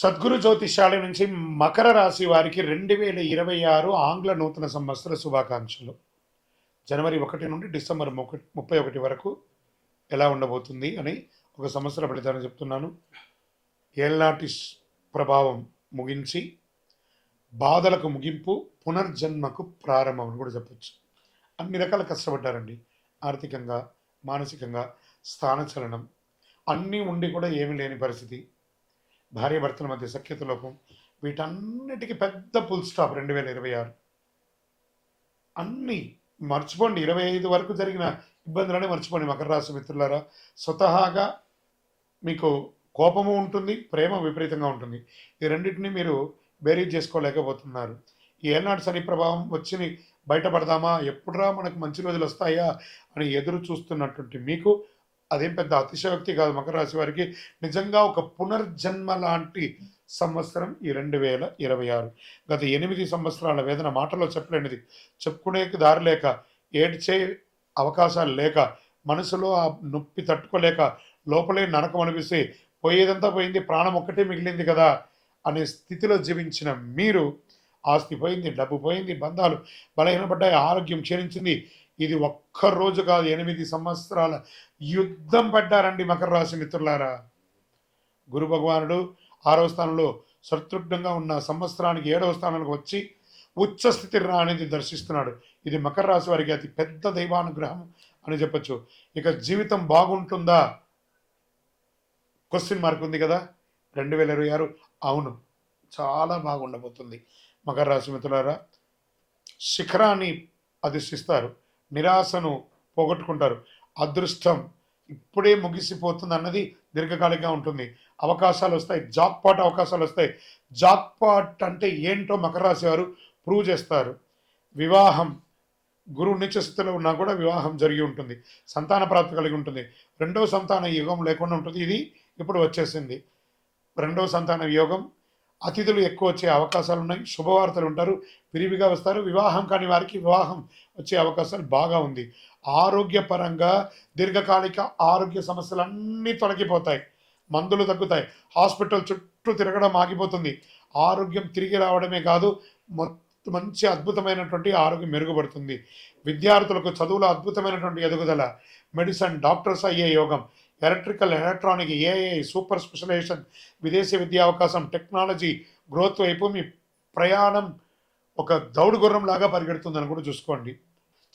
సద్గురు జ్యోతిషాల నుంచి మకర రాశి వారికి రెండు వేల ఇరవై ఆరు ఆంగ్ల నూతన సంవత్సర శుభాకాంక్షలు. జనవరి ఒకటి నుండి డిసెంబర్ ముప్పై ఒకటి వరకు ఎలా ఉండబోతుంది అని ఒక సంవత్సర ఫలితాన్ని చెప్తున్నాను. ఏళ్ళనాటి ప్రభావం ముగించి బాధలకు ముగింపు పునర్జన్మకు ప్రారంభం అని కూడా చెప్పచ్చు. అన్ని రకాల కష్టపడ్డారండి. ఆర్థికంగా మానసికంగా స్థానచలనం. అన్నీ ఉండి కూడా ఏమీ లేని పరిస్థితి. భార్యాభర్తల మధ్య సఖ్యత లోపం వీటన్నిటికీ పెద్ద ఫుల్ స్టాప్ రెండు వేల ఇరవై ఆరు. అన్నీ మర్చిపోండి. ఇరవై ఐదు వరకు జరిగిన ఇబ్బందులనే మర్చిపోండి మకర రాశి మిత్రులారా. స్వతహాగా మీకు కోపము ఉంటుంది ప్రేమ విపరీతంగా ఉంటుంది. ఈ రెండింటిని మీరు బేరీజ్ చేసుకోలేకపోతున్నారు. ఈ ఏనాడు శని ప్రభావం వచ్చి బయటపడదామా ఎప్పుడురా మనకు మంచి రోజులు వస్తాయా అని ఎదురు చూస్తున్నటువంటి మీకు అదేం పెద్ద అతిశయోక్తి కాదు మకర రాశి వారికి. నిజంగా ఒక పునర్జన్మ లాంటి సంవత్సరం ఈ రెండు వేల ఇరవై ఆరు. గత ఎనిమిది సంవత్సరాల వేదన మాటలో చెప్పలేనిది. చెప్పుకునే దారి లేక ఏడ్చే అవకాశాలు లేక మనసులో ఆ నొప్పి తట్టుకోలేక లోపలే నరకం అనిపిస్తే పోయేదంతా పోయింది ప్రాణం ఒక్కటే మిగిలింది కదా అనే స్థితిలో జీవించిన మీరు ఆస్తి పోయింది డబ్బు పోయింది బంధాలు బలహీనపడ్డాయి ఆరోగ్యం క్షీణించింది ఇది ఒక్క రోజు కాదు ఎనిమిది సంవత్సరాల యుద్ధం పడ్డారండి మకర రాశి మిత్రులారా. గురు భగవానుడు ఆరవ స్థానంలో శత్రుఘ్నంగా ఉన్న సంవత్సరానికి ఏడవ స్థానానికి వచ్చి ఉచ్చస్థితి అనేది దర్శిస్తున్నాడు. ఇది మకర రాశి వారికి అతి పెద్ద దైవానుగ్రహం అని చెప్పొచ్చు. ఇక జీవితం బాగుంటుందా? క్వశ్చన్ మార్క్ ఉంది కదా. రెండు వేల ఇరవై ఆరు. అవును చాలా బాగుండబోతుంది. మకర రాశి మిత్రులారా శిఖరాన్ని అధిష్టిస్తారు నిరాశను పోగొట్టుకుంటారు. అదృష్టం ఇప్పుడే ముగిసిపోతుంది అన్నది దీర్ఘకాలికంగా ఉంటుంది. అవకాశాలు వస్తాయి. జాక్ పాట్ అవకాశాలు వస్తాయి. జాక్ పాట్ అంటే ఏంటో మకర రాశి వారు ప్రూవ్ చేస్తారు. వివాహం గురువు నిత్య స్థితిలో ఉన్నా కూడా వివాహం జరిగి ఉంటుంది. సంతాన ప్రాప్తి కలిగి ఉంటుంది. రెండో సంతాన యోగం లేకుండా ఉంటుంది. ఇది ఇప్పుడు వచ్చేసింది. రెండో సంతాన యోగం అతిథులు ఎక్కువ వచ్చే అవకాశాలు ఉన్నాయి. శుభవార్తలు ఉంటారు. విరివిగా వస్తారు. వివాహం కాని వారికి వివాహం వచ్చే అవకాశాలు బాగా ఉంది. ఆరోగ్యపరంగా దీర్ఘకాలిక ఆరోగ్య సమస్యలన్నీ తొలగిపోతాయి. మందులు తగ్గుతాయి. హాస్పిటల్ చుట్టూ తిరగడం ఆగిపోతుంది. ఆరోగ్యం తిరిగి రావడమే కాదు మొత్తం మంచి అద్భుతమైనటువంటి ఆరోగ్యం మెరుగుపడుతుంది. విద్యార్థులకు చదువులో అద్భుతమైనటువంటి ఎదుగుదల. మెడిసిన్ డాక్టర్స్ అయ్యే యోగం. Electrical electronic AI super specialization విదేశీ విద్యా అవకాశం టెక్నాలజీ గ్రోత్ వైపు మీ ప్రయాణం ఒక దౌడు గుర్రంలాగా పరిగెడుతుందని కూడా చూసుకోండి.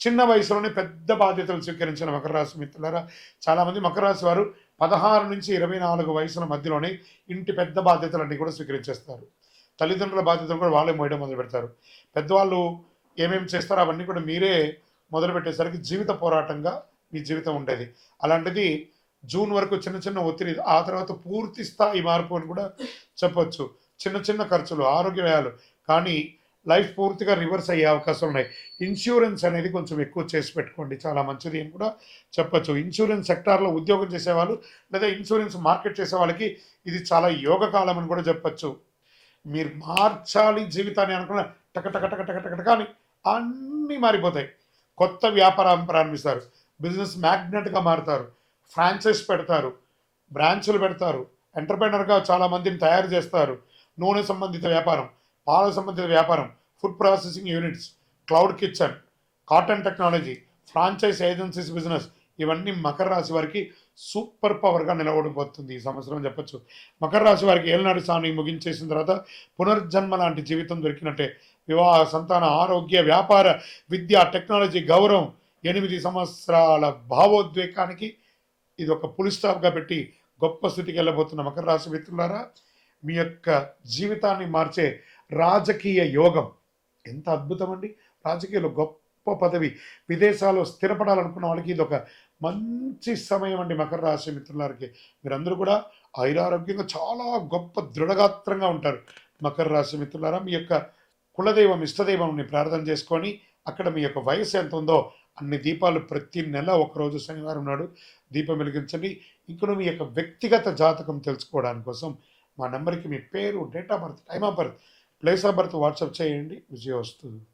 చిన్న వయసులోనే పెద్ద బాధ్యతలు స్వీకరించిన మకర రాశి మిత్రులారా చాలామంది మకర రాశి వారు పదహారు నుంచి ఇరవై నాలుగు వయసుల మధ్యలోనే ఇంటి పెద్ద బాధ్యతలన్నీ కూడా స్వీకరించేస్తారు. తల్లిదండ్రుల బాధ్యతలు కూడా వాళ్ళే మోయడం మొదలు పెడతారు. పెద్దవాళ్ళు ఏమేమి చేస్తారో అవన్నీ కూడా మీరే మొదలుపెట్టేసరికి జీవిత పోరాటంగా మీ జీవితం ఉండేది. అలాంటిది జూన్ వరకు చిన్న చిన్న ఒత్తిడి ఆ తర్వాత పూర్తి స్థాయి మార్పు అని కూడా చెప్పొచ్చు. చిన్న చిన్న ఖర్చులు ఆరోగ్య వ్యయాలు. కానీ లైఫ్ పూర్తిగా రివర్స్ అయ్యే అవకాశాలు ఉన్నాయి. ఇన్సూరెన్స్ అనేది కొంచెం ఎక్కువ చేసి పెట్టుకోండి. చాలా మంచిది అని కూడా చెప్పచ్చు. ఇన్సూరెన్స్ సెక్టార్లో ఉద్యోగం చేసేవాళ్ళు లేదా ఇన్సూరెన్స్ మార్కెట్ చేసే వాళ్ళకి ఇది చాలా యోగ కాలం అని కూడా చెప్పచ్చు. మీరు మార్చాలి జీవితాన్ని అనుకున్న టక టక టక టక టక టక అని అన్నీ మారిపోతాయి. కొత్త వ్యాపారం ప్రారంభిస్తారు బిజినెస్ మ్యాగ్నెట్గా మారుతారు. ఫ్రాంచైజ్ పెడతారు. బ్రాంచులు పెడతారు. ఎంటర్ప్రైనర్గా చాలా మందిని తయారు చేస్తారు. నూనె సంబంధిత వ్యాపారం పాల సంబంధిత వ్యాపారం food processing units cloud kitchen cotton technology franchise agencies business ఇవన్నీ మకర రాశి వారికి సూపర్ పవర్గా నిలబడిపోతుంది ఈ సంవత్సరం చెప్పొచ్చు. మకర రాశి వారికి ఏలనాడు స్వామి ముగించేసిన తర్వాత పునర్జన్మ లాంటి జీవితం దొరికినట్టే వివాహ సంతాన ఆరోగ్య వ్యాపార విద్య టెక్నాలజీ గౌరవం ఎనిమిది సంవత్సరాల భావోద్వేగానికి ఇది ఒక పులి స్టాప్గా పెట్టి గొప్ప స్థితికి వెళ్ళబోతున్న మకర రాశి మిత్రులారా మీ యొక్క జీవితాన్ని మార్చే రాజకీయ యోగం. ఎంత అద్భుతం అండి. రాజకీయాలు గొప్ప పదవి. విదేశాల్లో స్థిరపడాలనుకున్న వాళ్ళకి ఇది ఒక మంచి సమయం అండి మకర రాశి మిత్రులారికి. మీరందరూ కూడా ఐరారోగ్యంగా చాలా గొప్ప దృఢగాత్రంగా ఉంటారు మకర రాశి మిత్రులారా. మీ యొక్క కులదైవం ఇష్టదైవంని ప్రార్థన చేసుకొని అక్కడ మీ యొక్క వయసు ఎంత ఉందో అన్ని దీపాలు ప్రతి నెల ఒకరోజు శనివారం నాడు దీపం వెలిగించండి. ఇక్కడ మీ యొక్క వ్యక్తిగత జాతకం తెలుసుకోవడానికి కోసం మా నెంబర్కి మీ పేరు date of birth time of birth place of birth WhatsApp చేయండి. విజయ వస్తుంది